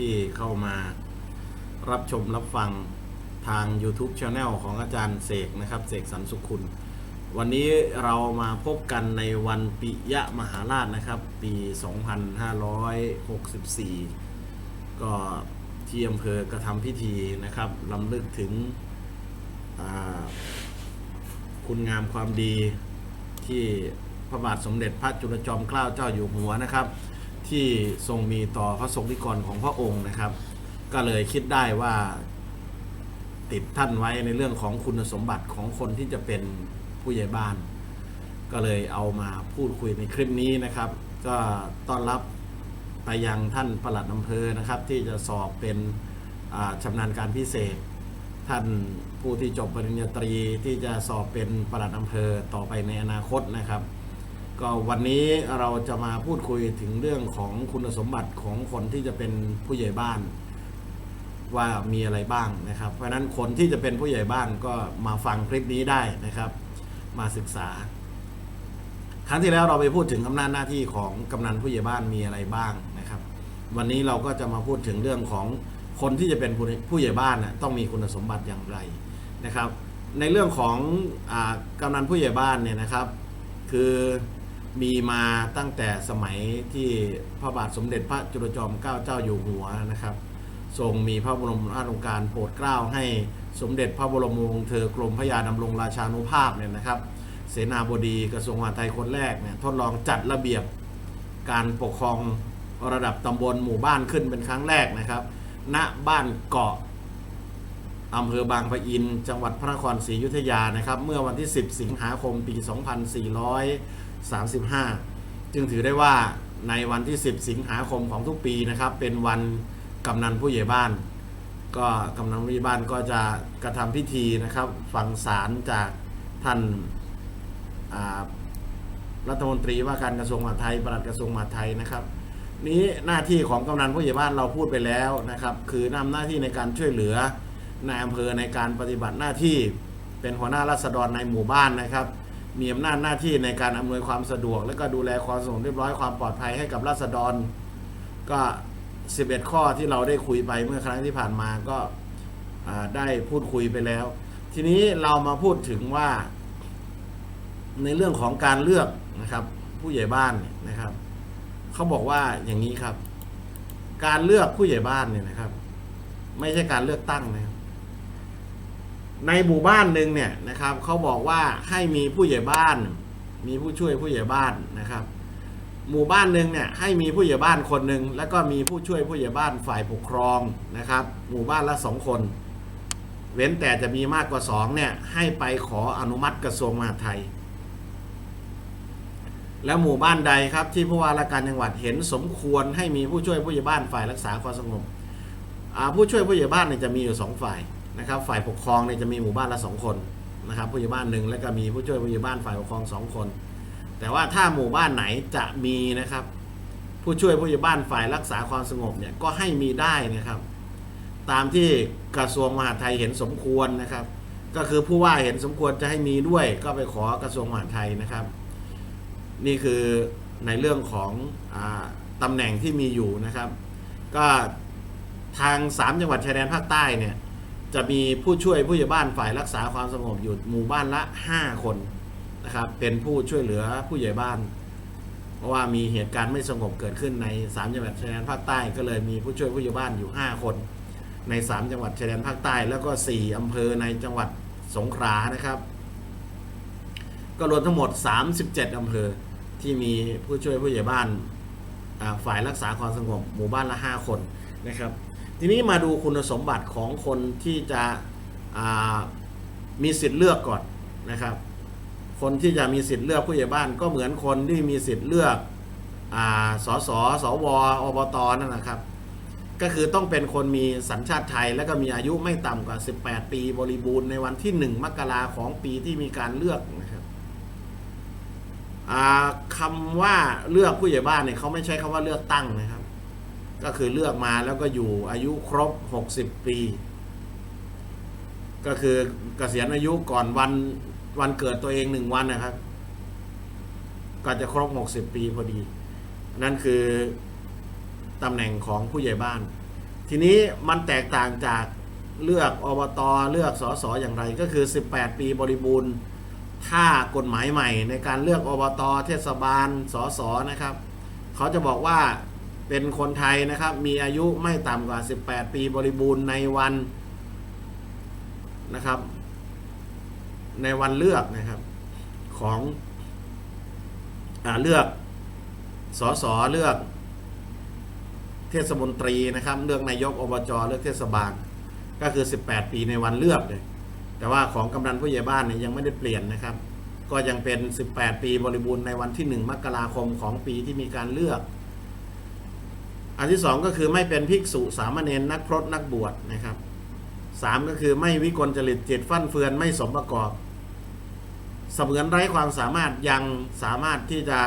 ที่เข้ามารับชมรับฟังทาง YouTube Channel ของอาจารย์เสกนะครับเสกสรรสุขคุณ วันนี้เรามาพบกันในวันปิยะมหาราชนะครับ ปี 2564 ก็ที่อำเภอกระทำพิธีนะครับลำลึกถึงคุณงามความดีที่พระบาทสมเด็จพระจุลจอมเกล้าเจ้าอยู่หัวนะครับ ที่ทรงมีต่อพระสงฆ์นิกรของพระองค์นะครับ ก็เลยคิดได้ว่าติดท่านไว้ในเรื่องของคุณสมบัติของคนที่จะเป็นผู้ใหญ่บ้าน ก็เลยเอามาพูดคุยในคลิปนี้นะครับ ก็ต้อนรับไปยังท่านปลัดอำเภอนะครับ ที่จะสอบเป็นชำนาญการพิเศษ ท่านผู้ที่จบปริญญาตรีที่จะสอบเป็นปลัดอำเภอต่อไปในอนาคตนะครับ ก็วันนี้เราจะมาพูดคุยถึงเรื่องของคุณสมบัติของคนที่จะเป็นผู้ใหญ่บ้าน ว่ามีอะไรบ้างนะครับ เพราะนั้นคนที่จะเป็นผู้ใหญ่บ้านก็มาฟังคลิปนี้ได้นะครับ มาศึกษา ครั้งที่แล้วเราไปพูดถึงอำนาจหน้าที่ของกำนันผู้ใหญ่บ้านมีอะไรบ้างนะครับ วันนี้เราก็จะมาพูดถึงเรื่องของคนที่จะเป็นผู้ใหญ่บ้านน่ะต้องมีคุณสมบัติอย่างไรนะครับ ในเรื่องของอกำนันผู้ใหญ่บ้านเนี่ยนะครับ คือ มีมาตั้งแต่สมัยที่พระบาทสมเด็จพระจุลจอมเกล้าเจ้าอยู่หัวนะครับ ทรงมีพระบรมราชโองการโปรดเกล้าให้สมเด็จพระบรมวงศ์เธอกรมพระยาดำรงราชานุภาพเนี่ยนะครับ เสนาบดีกระทรวงมหาดไทยคนแรกเนี่ยทดลองจัดระเบียบการปกครองระดับตำบลหมู่บ้านขึ้นเป็นครั้งแรกนะครับ ณ บ้านเกาะอำเภอบางปะอิน จังหวัดพระนครศรีอยุธยานะครับ เมื่อวันที่ 10 สิงหาคม ปี 2435 จึงถือได้ว่าในวันที่ 10 สิงหาคมของทุกปีนะครับ เป็นวันกำนันผู้ใหญ่บ้าน ก็กำนันผู้ใหญ่บ้านก็จะกระทำพิธีนะครับ ฟังสารจากท่านรัฐมนตรีว่าการกระทรวงมหาดไทยปลัดกระทรวงมหาดไทยนะครับ นี้หน้าที่ของกำนันผู้ใหญ่บ้านเราพูดไปแล้วนะครับ คือนำหน้าที่ในการช่วยเหลือในอำเภอในการปฏิบัติหน้าที่เป็นหัวหน้ารัษฎรในหมู่บ้านนะครับ มีอำนาจหน้าที่ในการอำนวยความสะดวก และก็ดูแลความสงบเรียบร้อยความปลอดภัยให้กับรัษฎร ก็ 11 ข้อที่เราได้คุยไปเมื่อครั้งที่ผ่านมาก็ได้พูดคุยไปแล้ว ทีนี้เรามาพูดถึงว่า ในเรื่องของการเลือกนะครับ ผู้ใหญ่บ้านเนี่ยนะครับเขาบอกว่าอย่างนี้ครับ การเลือกผู้ใหญ่บ้านเนี่ยนะครับ ไม่ใช่การเลือกตั้งนะครับ ในหมู่บ้านหนึ่งเนี่ยนะครับเขาบอกว่าให้มีผู้ใหญ่บ้าน มีผู้ช่วยผู้ใหญ่บ้านนะครับ หมู่บ้านหนึ่งเนี่ยให้มีผู้ใหญ่บ้านคนหนึ่งแล้วก็มีผู้ช่วยผู้ใหญ่บ้านฝ่ายปกครองนะครับ หมู่บ้านละสองคน เว้นแต่จะมีมากกว่าสองเนี่ยให้ไปขออนุมัติกระทรวงมหาดไทย แล้วหมู่บ้านใดครับที่ผู้ว่าราชการจังหวัดเห็นสมควรให้มีผู้ช่วยผู้ใหญ่บ้านฝ่ายรักษาความสงบผู้ช่วยผู้ใหญ่บ้านเนี่ยจะมีอยู่สองฝ่าย นะครับฝ่ายปกครองเนี่ยจะมีหมู่บ้านละสองคนนะครับผู้ใหญ่บ้านหนึ่งแล้วก็มีผู้ช่วยผู้ใหญ่บ้านฝ่ายปกครองสองคน แต่ว่าถ้าหมู่บ้านไหนจะมีนะครับ ผู้ช่วยผู้ใหญ่บ้านฝ่ายรักษาความสงบเนี่ยก็ให้มีได้นะครับ ตามที่กระทรวงมหาดไทยเห็นสมควรนะครับ ก็คือผู้ว่าเห็นสมควรจะให้มีด้วย ก็ไปขอกระทรวงมหาดไทยนะครับ นี่คือในเรื่องของอตำแหน่งที่มีอยู่นะครับ ก็ทางสามจังหวัดชายแดนภาคใต้เนี่ย จะมีผู้ช่วยผู้ใหญ่บ้านฝ่ายรักษาความสงบอยู่หมู่บ้านละ 5 คนนะครับ เป็นผู้ช่วยเหลือผู้ใหญ่บ้าน เพราะว่ามีเหตุการณ์ไม่สงบเกิดขึ้นในสามจังหวัดชายแดนภาคใต้ก็เลยมีผู้ช่วยผู้ใหญ่บ้านอยู่ 5 คน ใน 3 จังหวัดชายแดนภาคใต้ แล้วก็ 4 อำเภอในจังหวัดสงขลานะครับ ก็รวมทั้งหมด 37 อำเภอที่มีผู้ช่วยผู้ใหญ่บ้านฝ่ายรักษาความสงบหมู่บ้านละ 5 คนนะครับ ทีนี้มาดูคุณสมบัติของคนที่จะมีสิทธิ์เลือกก่อนนะครับ คนที่จะมีสิทธิ์เลือกผู้ใหญ่บ้าน ก็เหมือนคนที่มีสิทธิ์เลือกอาสสสวอบตนั่นนะครับ ก็คือต้องเป็นคนมีสัญชาติไทย และก็มีอายุไม่ต่ำกว่า 18 ปีบริบูรณ์ในวันที่ 1 มกราของปีที่มีการเลือกนะครับคำว่าเลือกผู้ใหญ่บ้านเนี่ยเขาไม่ใช้คำว่าเลือกตั้งนะครับ ก็คือเลือกมาแล้วก็อยู่อายุครบ 60 ปี ก็คือเกษียณอายุก่อนวันวันเกิดตัวเองหนึ่งวันนะครับ ก็จะครบ 60 ปีพอดี นั่นคือตำแหน่งของผู้ใหญ่บ้าน ทีนี้มันแตกต่างจากเลือกอบตเลือกสสอย่างไร ก็คือ 18 ปีบริบูรณ์ถ้ากฎหมายใหม่ในการเลือกอบตเทศบาลสสนะครับ เขาจะบอกว่า เป็นคนไทยนะครับ มีอายุไม่ต่ำกว่า 18 ปีบริบูรณ์ในวันนะครับ ในวันเลือกนะครับของอเลือกสสเลือก เทศมนตรีนะครับ เลือกนายกอบจเลือกเทศบาล ก็คือ 18 ปีในวันเลือกเลยแต่ว่าของกำนันผู้ใหญ่บ้านเนี่ยยังไม่ได้เปลี่ยนนะครับ ก็ยังเป็น 18 ปีบริบูรณ์ในวันที่ 1 มกราคมของปีที่มีการเลือก อันที่สองก็คือไม่เป็นภิกษุสามเณรนักพรตนักบวชนะครับสามก็คือไม่วิกลจริตจิตฟั่นเฟือนไม่สมประกอบเสมือนไร้ความสามารถยังสามารถที่จะ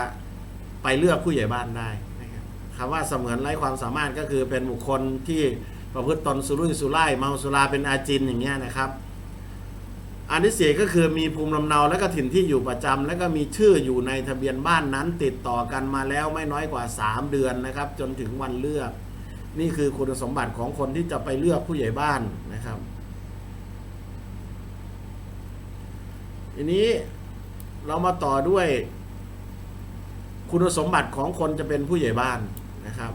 ไปเลือกผู้ใหญ่บ้านได้นะครับคำว่าเสมือนไร้ความสามารถก็คือเป็นบุคคลที่ประพฤติตนสุรุ่ยสุร่ายเมาสุราเป็นอาจินอย่างเงี้ยนะครับ อันที่สี่ก็คือมีภูมิลำเนาและก็ถิ่นที่อยู่ประจำและก็มีชื่ออยู่ในทะเบียนบ้านนั้น ติดต่อกันมาแล้วไม่น้อยกว่า 3 เดือนนะครับ จนถึงวันเลือก นี่คือคุณสมบัติของคนที่จะไปเลือกผู้ใหญ่บ้านนะครับทีนี้เรามาต่อด้วย คุณสมบัติของคนจะเป็นผู้ใหญ่บ้านนะครับ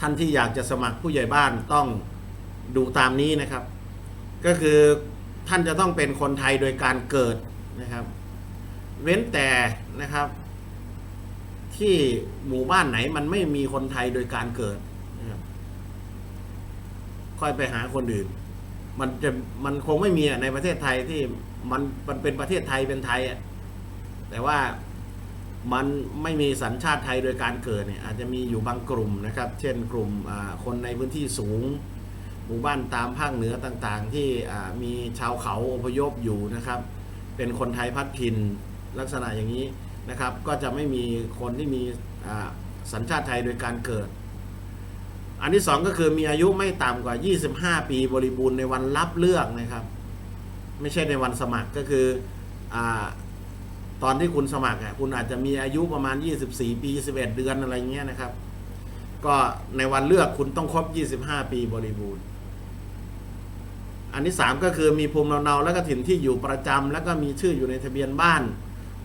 ท่านที่อยากจะสมัครผู้ใหญ่บ้านต้องดูตามนี้นะครับ ก็คือ ท่านจะต้องเป็นคนไทยโดยการเกิดนะครับ เว้นแต่นะครับ ที่หมู่บ้านไหนมันไม่มีคนไทยโดยการเกิดนะครับค่อยไปหาคนอื่น มันจะมันคงไม่มีในประเทศไทยที่มันมันเป็นประเทศไทยเป็นไทยอะแต่ว่ามันไม่มีสัญชาติไทยโดยการเกิดเนี่ยอาจจะมีอยู่บางกลุ่มนะครับ เช่นกลุ่มคนในพื้นที่สูง หมู่บ้านตามภาคเหนือต่างๆ ที่มีชาวเขาอพยพอยู่นะครับ เป็นคนไทยพัดถิ่นลักษณะอย่างนี้นะครับ ก็จะไม่มีคนที่มีสัญชาติไทยโดยการเกิด อันที่สองก็คือมีอายุไม่ต่ำกว่า 25 ปีบริบูรณ์ในวันรับเลือกนะครับ ไม่ใช่ในวันสมัครก็คืออตอนที่คุณสมัครอะคุณอาจจะมีอายุประมาณ 24 ปี 11 เดือนอะไรเงี้ยนะครับ ก็ในวันเลือกคุณต้องครบ 25 ปีบริบูรณ์ อันที่3ก็คือมีภูมิลำเนาและก็ถิ่นที่อยู่ประจำแล้วก็มีชื่ออยู่ในทะเบียนบ้าน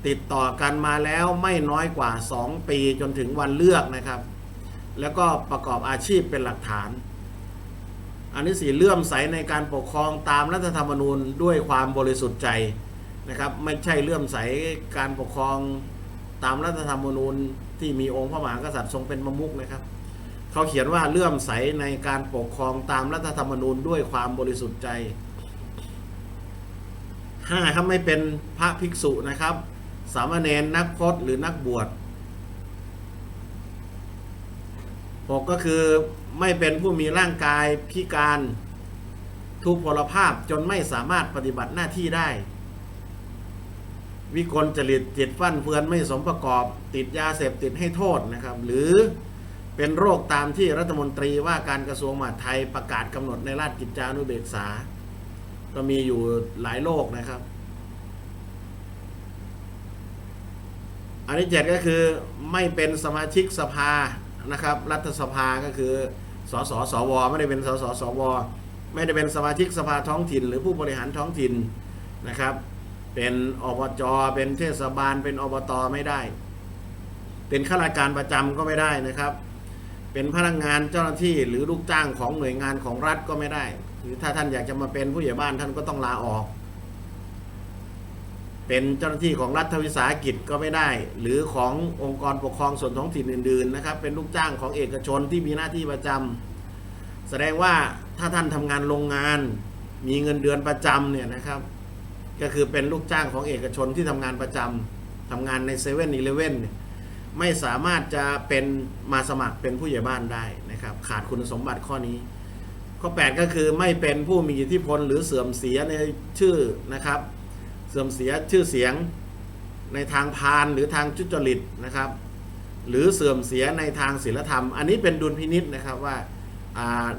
ติดต่อกันมาแล้วไม่น้อยกว่า 2 ปีจนถึงวันเลือกนะครับ แล้วก็ประกอบอาชีพเป็นหลักฐาน อันที่สี่เลื่อมใสในการปกครองตามรัฐธรรมนูญด้วยความบริสุทธิ์ใจนะครับ ไม่ใช่เลื่อมใสการปกครองตามรัฐธรรมนูญที่มีองค์พระมหากษัตริย์ทรงเป็นประมุขนะครับ เขาเขียนว่าเลื่อมใสในการปกครองตามรัฐธรรมนูญด้วยความบริสุทธิ์ใจห้าครับไม่เป็นพระภิกษุนะครับ สามเณรนักพจน์หรือนักบวชหกก็คือไม่เป็นผู้มีร่างกายพิการทุพพลภาพจนไม่สามารถปฏิบัติหน้าที่ได้ วิกลจริตจิตฟั่นเฟือนไม่สมประกอบติดยาเสพติดให้โทษนะครับ หรือ เป็นโรคตามที่รัฐมนตรีว่าการกระทรวงมหาดไทยประกาศกำหนดในราชกิจจานุเบกษา ก็มีอยู่หลายโรคนะครับ อันที่เจ็ดก็คือไม่เป็นสมาชิกสภานะครับ รัฐสภาก็คือสสสวไม่ได้เป็นสสสวไม่ได้เป็นสมาชิกสภาท้องถิ่น หรือผู้บริหารท้องถิ่นนะครับ เป็นอบจเป็นเทศบาลเป็นอบตไม่ได้ เป็นข้าราชการประจำก็ไม่ได้นะครับ เป็นพนักงานเจ้าหน้าที่หรือลูกจ้างของหน่วยงานของรัฐก็ไม่ได้ หรือถ้าท่านอยากจะมาเป็นผู้ใหญ่บ้านท่านก็ต้องลาออก เป็นเจ้าหน้าที่ของรัฐวิสาหกิจก็ไม่ได้ หรือขององค์กรปกครองส่วนท้องถิ่นอื่นๆนะครับ เป็นลูกจ้างของเอกชนที่มีหน้าที่ประจำแสดงว่าถ้าท่านทำงานโรงงาน มีเงินเดือนประจำเนี่ยนะครับ ก็คือเป็นลูกจ้างของเอกชนที่ทำงานประจำทำงานในเซเว่นอีเลเว่น ไม่สามารถจะเป็นมาสมัครเป็นผู้ใหญ่บ้านได้นะครับ ขาดคุณสมบัติข้อนี้ ข้อ 8 ก็คือไม่เป็นผู้มีอิทธิพลหรือเสื่อมเสียในชื่อนะครับ เสื่อมเสียชื่อเสียงในทางพาลหรือทางจุจริตนะครับ หรือเสื่อมเสียในทางศีลธรรม อันนี้เป็นดุลพินิษนะครับว่า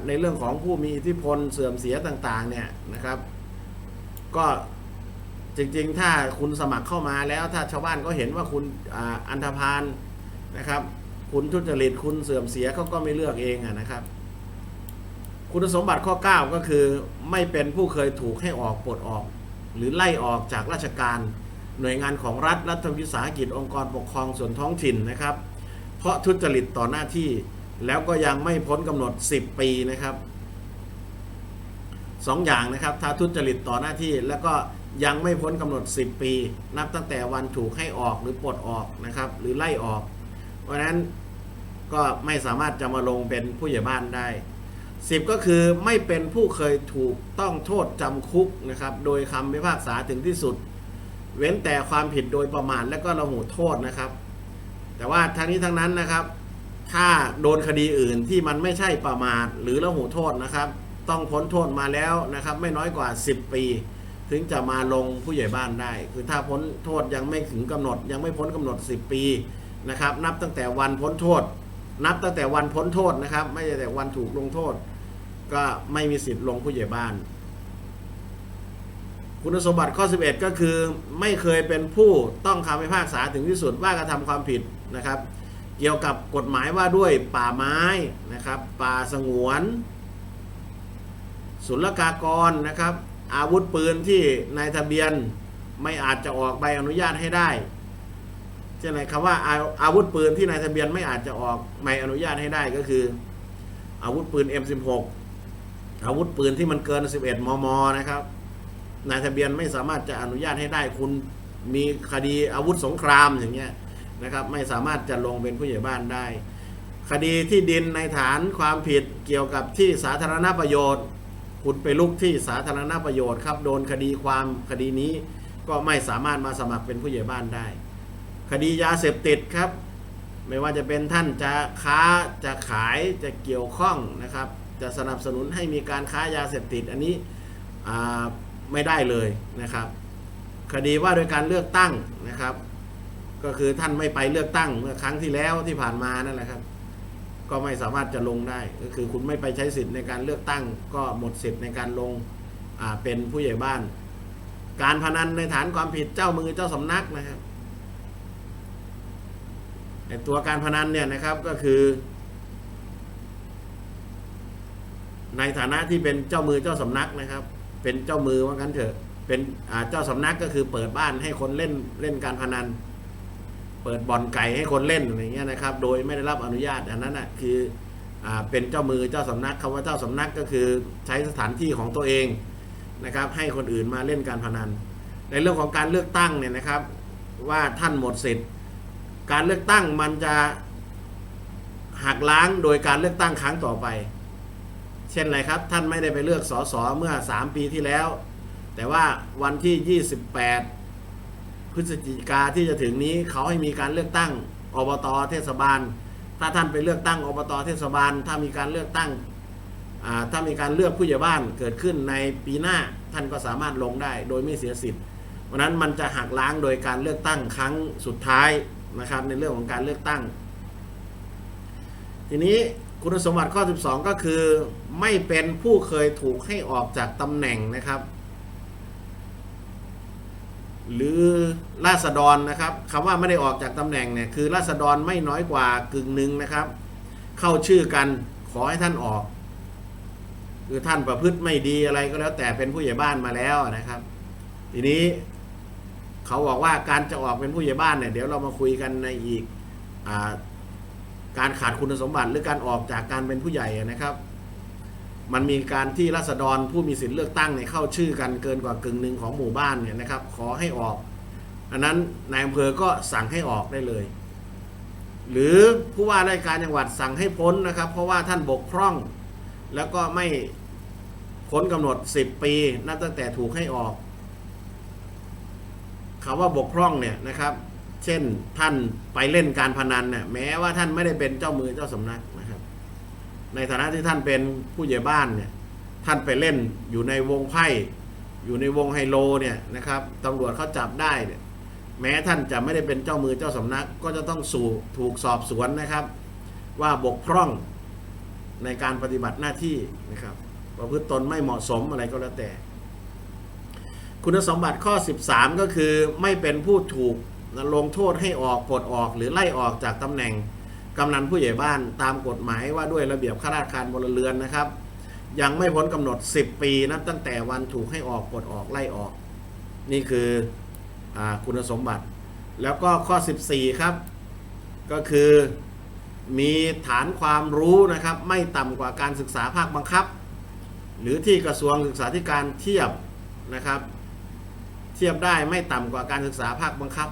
ในเรื่องของผู้มีอิทธิพลเสื่อมเสียต่างๆเนี่ยนะครับ ก็จริงๆ ถ้าคุณสมัครเข้ามาแล้วถ้าชาวบ้านก็เห็นว่าคุณออันธพาล นะครับ คุณทุจริตคุณเสื่อมเสียเขาก็ไม่เลือกเองนะครับ คุณสมบัติข้อ 9 ก็คือไม่เป็นผู้เคยถูกให้ออกปลดออก หรือไล่ออกจากราชการ หน่วยงานของรัฐรัฐวิสาหกิจองค์กรปกครองส่วนท้องถิ่นนะครับ เพราะทุจริตต่อหน้าที่แล้วก็ยังไม่พ้นกำหนด 10 ปีนะครับสองอย่างนะครับถ้าทุจริตต่อหน้าที่แล้วก็ยังไม่พ้นกำหนด 10 ปี นับตั้งแต่วันถูกให้ออกหรือปลดออกนะครับ หรือไล่ออก ราะฉะนั้นก็ไม่สามารถจะมาลงเป็นผู้ใหญ่บ้านได้ 10 ก็คือไม่เป็นผู้เคยถูกต้องโทษจำคุกนะครับ โดยคำพิพากษาถึงที่สุด เว้นแต่ความผิดโดยประมาทและก็ระหูโทษนะครับ แต่ว่าทั้งนี้ทั้งนั้นนะครับ ถ้าโดนคดีอื่นที่มันไม่ใช่ประมาทหรือระหูโทษนะครับ ต้องพ้นโทษมาแล้วนะครับ ไม่น้อยกว่า 10 ปี ถึงจะมาลงผู้ใหญ่บ้านได้ คือถ้าพ้นโทษยังไม่ถึงกำหนด ยังไม่พ้นกำหนด 10 ปี นะครับ นับตั้งแต่วันพ้นโทษ นับตั้งแต่วันพ้นโทษนะครับ ไม่ใช่แต่วันถูกลงโทษ ก็ไม่มีสิทธิ์ลงผู้ใหญ่บ้าน คุณสมบัติข้อ 11 ก็คือไม่เคยเป็นผู้ต้องคำพิพากษาถึงที่สุดว่ากระทำความผิดนะครับ เกี่ยวกับกฎหมายว่าด้วยป่าไม้นะครับ ป่าสงวนศุลกากรนะครับ อาวุธปืนที่นายทะเบียนไม่อาจจะออกใบอนุญาตให้ได้ เช่นไรคำว่าอาอาวุธปืนที่นายทะเบียนไม่อาจจะออกใบอนุญาตให้ได้ก็คือ อาวุธปืน M16 อาวุธปืนที่มันเกิน 11 มม นะครับ นายทะเบียนไม่สามารถจะอนุญาตให้ได้คุณมีคดีอาวุธสงครามอย่างเงี้ยนะครับ ไม่สามารถจะลงเป็นผู้ใหญ่บ้านได้ คดีที่ดินในฐานความผิดเกี่ยวกับที่สาธารณประโยชน์ คุณไปลุกที่สาธารณประโยชน์ครับ โดนคดีความคดีนี้ก็ไม่สามารถมาสมัครเป็นผู้ใหญ่บ้านได้ คดียาเสพติดครับ ไม่ว่าจะเป็นท่านจะค้าจะขายจะเกี่ยวข้องนะครับ จะสนับสนุนให้มีการค้ายาเสพติดอันนี้ไม่ได้เลยนะครับ คดีว่าโดยการเลือกตั้งนะครับ ก็คือท่านไม่ไปเลือกตั้งเมื่อครั้งที่แล้วที่ผ่านมานั่นแหละครับ ก็ไม่สามารถจะลงได้ ก็คือคุณไม่ไปใช้สิทธิ์ในการเลือกตั้ง ก็หมดสิทธิ์ในการลงเป็นผู้ใหญ่บ้าน การพนันในฐานความผิดเจ้ามือเจ้าสำนักนะครับ ตัวการพนันเนี่ยนะครับก็คือ ในฐานะที่เป็นเจ้ามือเจ้าสำนักนะครับ เป็นเจ้ามือว่างั้นเถอะ เป็นเจ้าสำนักก็คือเปิดบ้านให้คนเล่นเล่นการพนัน เปิดบ่อนไก่ให้คนเล่นอะไรเงี้ยนะครับ โดยไม่ได้รับอนุญาตอันนั้นอะคืออเป็นเจ้ามือเจ้าสำนักคำว่าเจ้าสำนักก็คือใช้สถานที่ของตัวเองนะครับ ให้คนอื่นมาเล่นการพนัน ในเรื่องของการเลือกตั้งเนี่ยนะครับ ว่าท่านหมดสิทธิ์ การเลือกตั้งมันจะหักล้างโดยการเลือกตั้งครั้งต่อไป เช่นไรครับ ท่านไม่ได้ไปเลือกสสเมื่อ 3 ปีที่แล้ว แต่ว่าวันที่ 28 พฤศจิกาที่จะถึงนี้เขาให้มีการเลือกตั้งอบตเทศบาล ถ้าท่านไปเลือกตั้งอบตเทศบาล ถ้ามีการเลือกตั้งถ้ามีการเลือกผู้ใหญ่บ้านเกิดขึ้นในปีหน้าท่านก็สามารถลงได้โดยไม่เสียสิทธิ์เพราะนั้นมันจะหักล้างโดยการเลือกตั้งครั้งสุดท้าย นะครับในเรื่องของการเลือกตั้ง ทีนี้คุณสมบัติข้อ 12 ก็คือ ไม่เป็นผู้เคยถูกให้ออกจากตำแหน่งนะครับ หรือราษฎรนะครับคำว่าไม่ได้ออกจากตำแหน่งเนี่ยคือราษฎรไม่น้อยกว่ากึ่งหนึ่งนะครับ เข้าชื่อกันขอให้ท่านออกคือท่านประพฤติไม่ดีอะไรก็แล้วแต่เป็นผู้ใหญ่บ้านมาแล้วนะครับ ทีนี้ เขาบอกว่าการจะออกเป็นผู้ใหญ่บ้านเนี่ยเดี๋ยวเรามาคุยกันในอีกอการขาดคุณสมบัติหรือการออกจากการเป็นผู้ใหญ่นะครับ มันมีการที่ราษฎรผู้มีสิทธิเลือกตั้งเนี่ยเข้าชื่อกันเกินกว่ากึ่งหนึ่งของหมู่บ้านเนี่ยนะครับ ขอให้ออก อันนั้นนายอำเภอก็สั่งให้ออกได้เลย หรือผู้ว่าราชการจังหวัดสั่งให้พ้นนะครับ เพราะว่าท่านบกพร่อง แล้วก็ไม่พ้นกำหนด 10 ปีนับตั้งแต่ถูกให้ออก คำว่าบกพร่องเนี่ยนะครับ เช่นท่านไปเล่นการพนันเนี่ยแม้ว่าท่านไม่ได้เป็นเจ้ามือเจ้าสำนักนะครับ ในฐานะที่ท่านเป็นผู้ใหญ่บ้านเนี่ยท่านไปเล่นอยู่ในวงไพ่อยู่ในวงไฮโลเนี่ยนะครับตำรวจเขาจับได้เนี่ยแม้ท่านจะไม่ได้เป็นเจ้ามือเจ้าสำนัก ก็จะต้องสู่ถูกสอบสวนนะครับ ว่าบกพร่องในการปฏิบัติหน้าที่นะครับประพฤติตนไม่เหมาะสมอะไรก็แล้วแต่ คุณสมบัติข้อ 13 ก็คือไม่เป็นผู้ถูกลงโทษให้ออกปลดออกหรือไล่ออกจากตำแหน่งกำนันผู้ใหญ่บ้านตามกฎหมายว่าด้วยระเบียบข้าราชการพลเรือนนะครับ ยังไม่พ้นกำหนด 10 ปีนับตั้งแต่วันถูกให้ออกปลดออกไล่ออก นี่คืออคุณสมบัติ แล้วก็ข้อ 14 ครับ ก็คือมีฐานความรู้นะครับ ไม่ต่ำกว่าการศึกษาภาคบังคับ หรือที่กระทรวงศึกษาธิการเทียบนะครับ เทียบได้ไม่ต่ำกว่าการศึกษาภาคบังคับ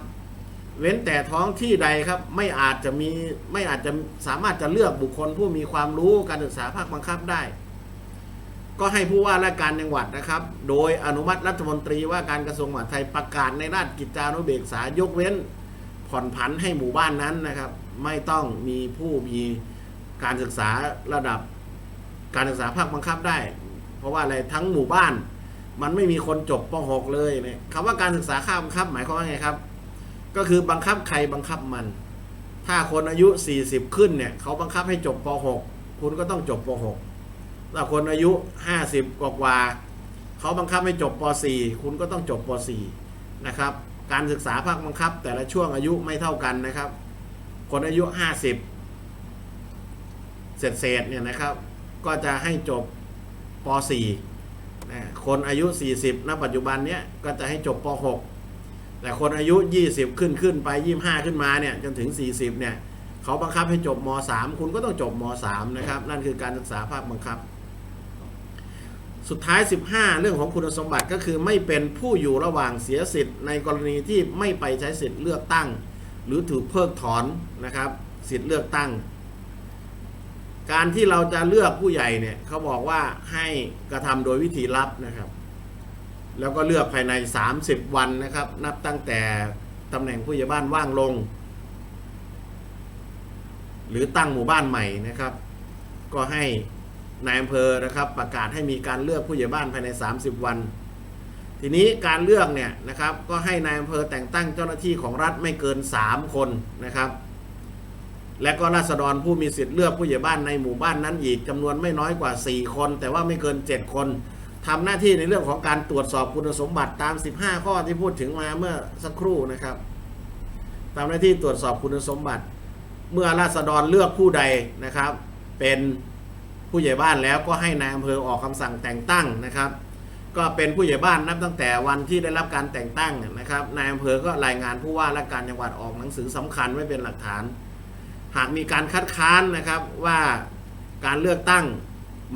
เว้นแต่ท้องที่ใดครับไม่อาจจะมีไม่อาจจะสามารถจะเลือกบุคคลผู้มีความรู้การศึกษาภาคบังคับได้ ก็ให้ผู้ว่าราชการจังหวัดนะครับ โดยอนุมัติรัฐมนตรีว่าการกระทรวงมหาดไทยประกาศในราชกิจจานุเบกษายกเว้น ผ่อนผันให้หมู่บ้านนั้นนะครับ ไม่ต้องมีผู้มีการศึกษาระดับการศึกษาภาคบังคับได้ เพราะว่าอะไรทั้งหมู่บ้าน มันไม่มีคนจบป .6 เลยเนี่ยคำว่าการศึกษาข้าบังคับ หมายความว่าไงครับ ก็คือบังคับใครบังคับมัน ถ้าคนอายุ 40 ขึ้นเนี่ยเขาบังคับให้จบป .6 คุณก็ต้องจบป .6 ถ้าคนอายุ 50 กว่ากว่าเขาบังคับให้จบป .4 คุณก็ต้องจบป .4 นะครับ การศึกษาภาคบังคับ แต่ละช่วงอายุไม่เท่ากันนะครับ คนอายุ 50 เศษเศษเนี่ยนะครับ ก็จะให้จบป .4 คนอายุ 40ณปัจจุบันเนี้ยก็จะให้จบป .6 แต่คนอายุ 20 ขึ้นขึ้นไป 25 ขึ้นมาเนี่ยจนถึง 40เนี่ยเขาบังคับให้จบม .3 คุณก็ต้องจบม .3 นะครับนั่นคือการศึกษาภาคบังคับ สุดท้าย 15 เรื่องของคุณสมบัติก็คือไม่เป็นผู้อยู่ระหว่างเสียสิทธิ์ในกรณีที่ไม่ไปใช้สิทธิ์เลือกตั้ง หรือถูกเพิกถอนนะครับสิทธิ์เลือกตั้ง การที่เราจะเลือกผู้ใหญ่เนี่ยเขาบอกว่าให้กระทำโดยวิธีลับนะครับ แล้วก็เลือกภายใน 30 วันนะครับ นับตั้งแต่ตำแหน่งผู้ใหญ่บ้านว่างลง หรือตั้งหมู่บ้านใหม่นะครับ ก็ให้นายอำเภอนะครับ ประกาศให้มีการเลือกผู้ใหญ่บ้านภายใน 30 วัน ทีนี้การเลือกเนี่ยนะครับ ก็ให้นายอำเภอแต่งตั้งเจ้าหน้าที่ของรัฐไม่เกิน 3 คนนะครับ และก็ราษฎรผู้มีสิทธิ์เลือกผู้ใหญ่บ้านในหมู่บ้านนั้นอีกจำนวนไม่น้อยกว่า 4 คน แต่ว่าไม่เกิน 7 คนทำหน้าที่ในเรื่องของการตรวจสอบคุณสมบัติตาม 15 ข้อที่พูดถึงมาเมื่อสักครู่นะครับทำหน้าที่ตรวจสอบคุณสมบัติ เมื่อราษฎรเลือกผู้ใดนะครับ เป็นผู้ใหญ่บ้านแล้วก็ให้นายอำเภอออกคำสั่งแต่งตั้งนะครับ ก็เป็นผู้ใหญ่บ้านนับตั้งแต่วันที่ได้รับการแต่งตั้งนะครับนายอำเภอก็รายงานผู้ว่าและการจังหวัดออกหนังสือสำคัญไว้เป็นหลักฐาน หากมีการคัดค้านนะครับว่าการเลือกตั้ง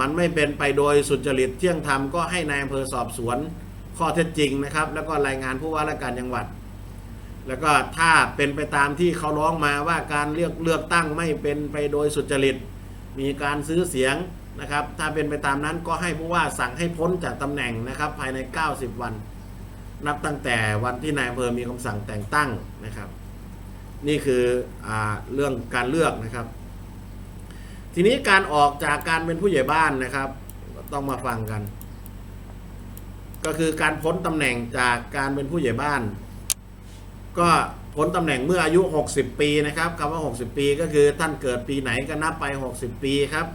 มันไม่เป็นไปโดยสุจริตเที่ยงธรรมก็ให้นายอำเภอสอบสวนข้อเท็จจริงนะครับ แล้วก็รายงานผู้ว่าราชการจังหวัด แล้วก็ถ้าเป็นไปตามที่เขาร้องมาว่าการเลือกเลือกตั้งไม่เป็นไปโดยสุจริต มีการซื้อเสียงนะครับ ถ้าเป็นไปตามนั้นก็ให้ผู้ว่าสั่งให้พ้นจากตำแหน่งนะครับ ภายใน 90 วัน นับตั้งแต่วันที่นายอำเภอมีคำสั่งแต่งตั้งนะครับ นี่คืออเรื่องการเลือกนะครับ ทีนี้การออกจากการเป็นผู้ใหญ่บ้านนะครับ ต้องมาฟังกัน ก็คือการพ้นตำแหน่งจากการเป็นผู้ใหญ่บ้าน ก็พ้นตำแหน่งเมื่ออายุ 60 ปีนะครับคำว่า 60 ปีก็คือท่านเกิดปีไหนก็นับไป 60 ปีครับ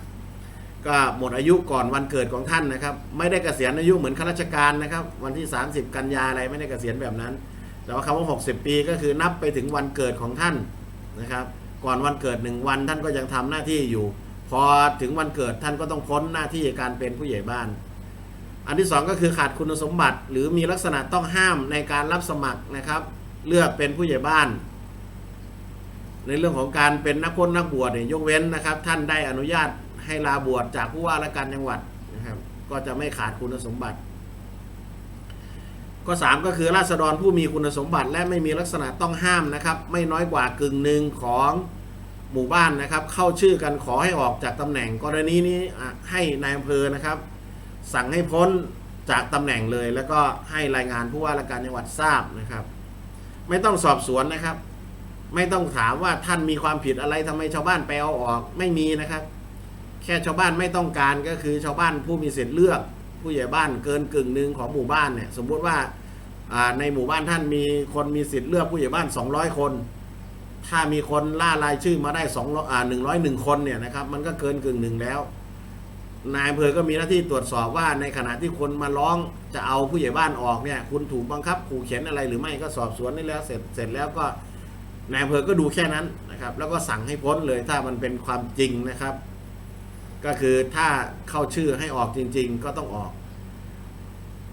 ก็หมดอายุก่อนวันเกิดของท่านนะครับ ไม่ได้เกษียณอายุเหมือนข้าราชการนะครับ วันที่ 30 กันยาอะไรไม่ได้เกษียณแบบนั้น แต่ว่าคำว่า 60 ปีก็คือนับไปถึงวันเกิดของท่านนะครับ ก่อนวันเกิดหนึ่งวันท่านก็ยังทำหน้าที่อยู่ พอถึงวันเกิดท่านก็ต้องพ้นหน้าที่การเป็นผู้ใหญ่บ้าน อันที่สองก็คือขาดคุณสมบัติ หรือมีลักษณะต้องห้ามในการรับสมัครนะครับ เลือกเป็นผู้ใหญ่บ้าน ในเรื่องของการเป็นนักพจนนักบวชเนี่ยยกเว้นนะครับ ท่านได้อนุญาตให้ลาบวชจากผู้ว่าราชการจังหวัดนะครับ ก็จะไม่ขาดคุณสมบัติ ก็สามก็คือราษฎรผู้มีคุณสมบัติ และไม่มีลักษณะต้องห้ามนะครับ ไม่น้อยกว่ากึ่งหนึ่งของหมู่บ้านนะครับ เข้าชื่อกันขอให้ออกจากตำแหน่งกรณีนี้ให้นายอำเภอนะครับ สั่งให้พ้นจากตำแหน่งเลย แล้วก็ให้รายงานผู้ว่าราชการจังหวัดทราบนะครับ ไม่ต้องสอบสวนนะครับ ไม่ต้องถามว่าท่านมีความผิดอะไรทำไมชาวบ้านไปเอาออกไม่มีนะครับ แค่ชาวบ้านไม่ต้องการก็คือชาวบ้านผู้มีสิทธิ์เลือก ผู้ใหญ่บ้านเกินกึ่งหนึ่งของหมู่บ้านเนี่ยสมมุติว่าในหมู่บ้านท่านมีคนมีสิทธิ์เลือกผู้ใหญ่บ้าน 200 คน ถ้ามีคนล่ารายชื่อมาได้2อ่า101 คนเนี่ยนะครับมันก็เกินกึ่งหนึ่งแล้วนายอำเภอก็มีหน้าที่ตรวจสอบว่าในขณะที่คนมาร้องจะเอาผู้ใหญ่บ้านออกเนี่ยคุณถูกบังคับขู่เข็นอะไรหรือไม่ก็สอบสวนได้แล้วเสร็จเสร็จแล้วก็นายอำเภอก็ดูแค่นั้นนะครับแล้วก็สั่งให้พ้นเลยถ้ามันเป็นความจริงนะครับ ก็คือถ้าเข้าชื่อให้ออกจริง ๆ ก็ต้องออก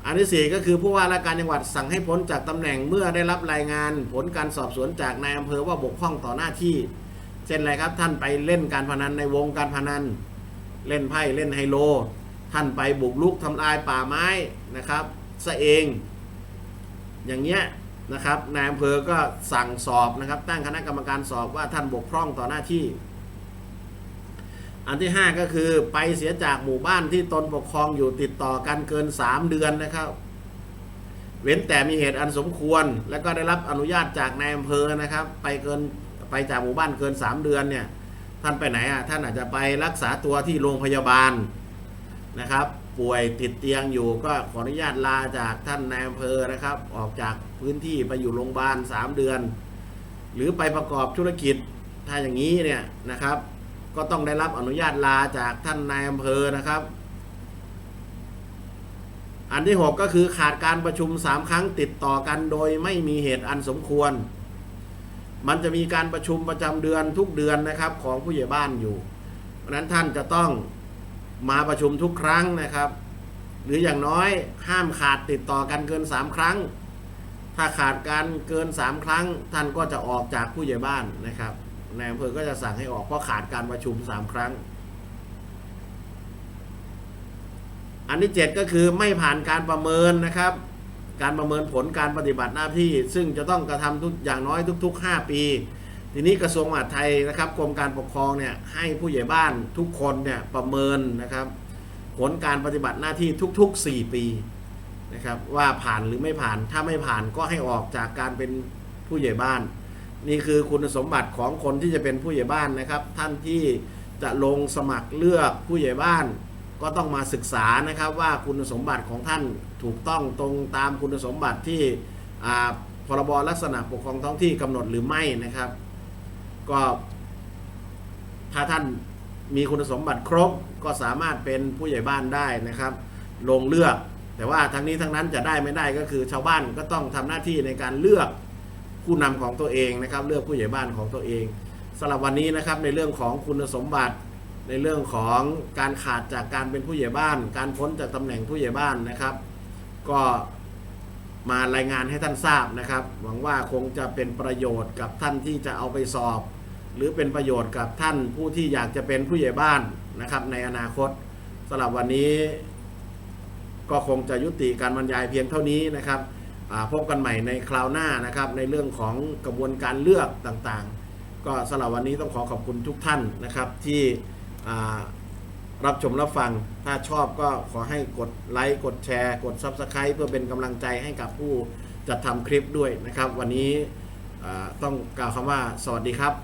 อันที่สี่ก็คือผู้ว่าราชการจังหวัดสั่งให้พ้นจากตำแหน่งเมื่อได้รับรายงาน ผลการสอบสวนจากนายอำเภอว่าบกพร่องต่อหน้าที่ เช่นไรครับท่านไปเล่นการพนันในวงการพนัน เล่นไพ่เล่นไฮโล ท่านไปบุกรุกทำลายป่าไม้นะครับซะเอง อย่างเงี้ยนะครับนายอำเภอก็สั่งสอบนะครับ ตั้งคณะกรรมการสอบว่าท่านบกพร่องต่อหน้าที่ อันที่ 5 ก็คือไปเสียจากหมู่บ้านที่ตนปกครองอยู่ติดต่อกันเกิน 3 เดือนนะครับ เว้นแต่มีเหตุอันสมควร แล้วก็ได้รับอนุญาตจากนายอำเภอนะครับ ไปเกินไปจากหมู่บ้านเกิน 3 เดือนเนี่ยท่านไปไหนอะท่านอาจจะไปรักษาตัวที่โรงพยาบาลนะครับ ป่วยติดเตียงอยู่ก็ขออนุญาตลาจากท่านนายอำเภอนะครับ ออกจากพื้นที่ไปอยู่โรงพยาบาล 3 เดือน หรือไปประกอบธุรกิจถ้าอย่างนี้เนี่ยนะครับ ก็ต้องได้รับอนุญาตลาจากท่านนายอำเภอนะครับ อันที่ 6 ก็คือขาดการประชุม 3 ครั้งติดต่อกันโดยไม่มีเหตุอันสมควร มันจะมีการประชุมประจำเดือนทุกเดือนนะครับของผู้ใหญ่บ้านอยู่เพราะนั้นท่านจะต้องมาประชุมทุกครั้งนะครับ หรืออย่างน้อยห้ามขาดติดต่อกันเกิน 3 ครั้ง ถ้าขาดการเกิน 3 ครั้ง ท่านก็จะออกจากผู้ใหญ่บ้านนะครับ นายอำเภอก็จะสั่งให้ออกเพราะขาดการประชุม3ครั้ง อันที่7ก็คือไม่ผ่านการประเมินนะครับ การประเมินผลการปฏิบัติหน้าที่ ซึ่งจะต้องกระทำทุกอย่างน้อยทุก ๆ 5 ปี ทีนี้กระทรวงมหาดไทยนะครับกรมการปกครองเนี่ยให้ผู้ใหญ่บ้านทุกคนเนี่ยประเมินนะครับ ผลการปฏิบัติหน้าที่ทุก ๆ 4 ปีนะครับว่าผ่านหรือไม่ผ่านถ้าไม่ผ่านก็ให้ออกจากการเป็นผู้ใหญ่บ้าน นี่คือคุณสมบัติของคนที่จะเป็นผู้ใหญ่บ้านนะครับ ท่านที่จะลงสมัครเลือกผู้ใหญ่บ้าน ก็ต้องมาศึกษานะครับว่าคุณสมบัติของท่านถูกต้องตรงตามคุณสมบัติที่อ่าพรบลักษณะปกครองท้องที่กำหนดหรือไม่นะครับ ก็ถ้าท่านมีคุณสมบัติครบก็สามารถเป็นผู้ใหญ่บ้านได้นะครับ ลงเลือก แต่ว่าทั้งนี้ทั้งนั้นจะได้ไม่ได้ก็คือชาวบ้านก็ต้องทำหน้าที่ในการเลือก ผู้นำของตัวเองนะครับ เลือกผู้ใหญ่บ้านของตัวเองสำหรับวันนี้นะครับในเรื่องของคุณสมบัติ ในเรื่องของการขาดจากการเป็นผู้ใหญ่บ้าน การพ้นจากตำแหน่งผู้ใหญ่บ้านนะครับ ก็มารายงานให้ท่านทราบนะครับ หวังว่าคงจะเป็นประโยชน์กับท่านที่จะเอาไปสอบ หรือเป็นประโยชน์กับท่านผู้ที่อยากจะเป็นผู้ใหญ่บ้านนะครับ ในอนาคตสำหรับวันนี้ ก็คงจะยุติการบรรยายเพียงเท่านี้นะครับ พบกันใหม่ในคราวหน้านะครับ ในเรื่องของกระบวนการเลือกต่างๆ ก็สำหรับวันนี้ต้องขอขอบคุณทุกท่านนะครับที่รับชมรับฟัง ถ้าชอบก็ขอให้กดไลค์ กดแชร์ กด Subscribe เพื่อเป็นกำลังใจให้กับผู้จัดทำคลิปด้วยนะครับ วันนี้ต้องกล่าวคำว่าสวัสดีครับ